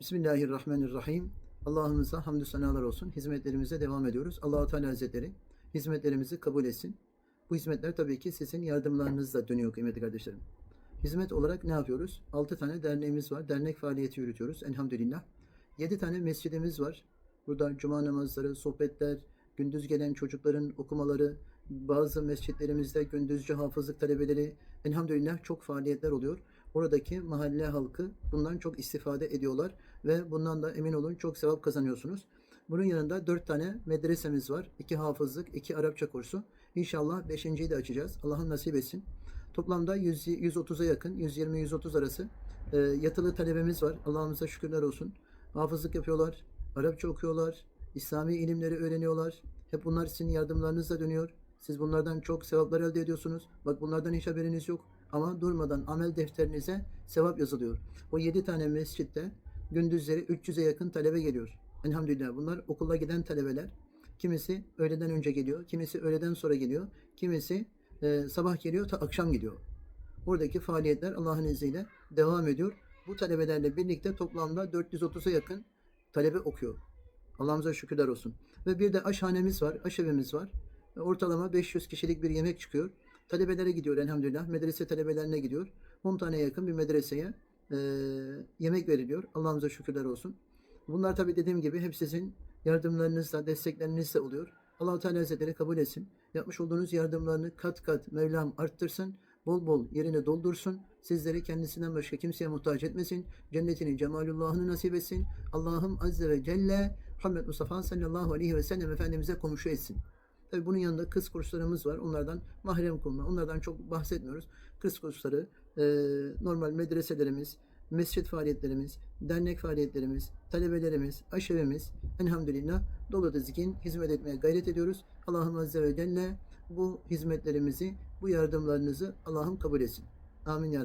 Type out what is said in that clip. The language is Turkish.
Bismillahirrahmanirrahim. Allah'ımıza hamdü senalar olsun. Hizmetlerimize devam ediyoruz. Allahu Teala Hazretleri hizmetlerimizi kabul etsin. Bu hizmetler tabii ki sizin yardımlarınızla dönüyor kıymetli kardeşlerim. Hizmet olarak ne yapıyoruz? 6 tane derneğimiz var. Dernek faaliyeti yürütüyoruz elhamdülillah. 7 tane mescidimiz var. Burada cuma namazları, sohbetler, gündüz gelen çocukların okumaları, bazı mescitlerimizde gündüzcü hafızlık talebeleri elhamdülillah çok faaliyetler oluyor. Oradaki mahalle halkı bundan çok istifade ediyorlar ve bundan da emin olun çok sevap kazanıyorsunuz. Bunun yanında dört tane medresemiz var. iki hafızlık, iki Arapça kursu. İnşallah beşinciyi de açacağız. Allah'ın nasip etsin. Toplamda 100, 130'a yakın, 120-130 arası e, yatılı talebemiz var. Allah'ımıza şükürler olsun. Hafızlık yapıyorlar, Arapça okuyorlar, İslami ilimleri öğreniyorlar. Hep bunlar sizin yardımlarınızla dönüyor. Siz bunlardan çok sevaplar elde ediyorsunuz. Bak bunlardan hiç haberiniz yok. Ama durmadan amel defterinize sevap yazılıyor. O 7 tane mescitte gündüzleri 300'e yakın talebe geliyor. Elhamdülillah bunlar okula giden talebeler. Kimisi öğleden önce geliyor, kimisi öğleden sonra geliyor, kimisi e, sabah geliyor ta akşam gidiyor. Oradaki faaliyetler Allah'ın izniyle devam ediyor. Bu talebelerle birlikte toplamda 430'a yakın talebe okuyor. Allah'ımıza şükürler olsun. Ve bir de aşhanemiz var, aşevimiz var. Ortalama 500 kişilik bir yemek çıkıyor. Talebelere gidiyor elhamdülillah. Medrese talebelerine gidiyor. 10 tane yakın bir medreseye e, yemek veriliyor. Allah'ımıza şükürler olsun. Bunlar tabi dediğim gibi hep sizin yardımlarınızla, desteklerinizle oluyor. allah Teala Hazretleri kabul etsin. Yapmış olduğunuz yardımlarını kat kat Mevlam arttırsın. Bol bol yerine doldursun. Sizleri kendisinden başka kimseye muhtaç etmesin. Cennetini, cemalullahını nasip etsin. Allah'ım Azze ve Celle Muhammed Mustafa sallallahu aleyhi ve sellem Efendimiz'e komşu etsin. Tabi bunun yanında kız kurslarımız var. Onlardan mahrem konular. Onlardan çok bahsetmiyoruz. Kız kursları, e, normal medreselerimiz, mescit faaliyetlerimiz, dernek faaliyetlerimiz, talebelerimiz, aşevimiz elhamdülillah dolu dizgin hizmet etmeye gayret ediyoruz. Allah'ım Azze ve Celle bu hizmetlerimizi, bu yardımlarınızı Allah'ım kabul etsin. Amin ya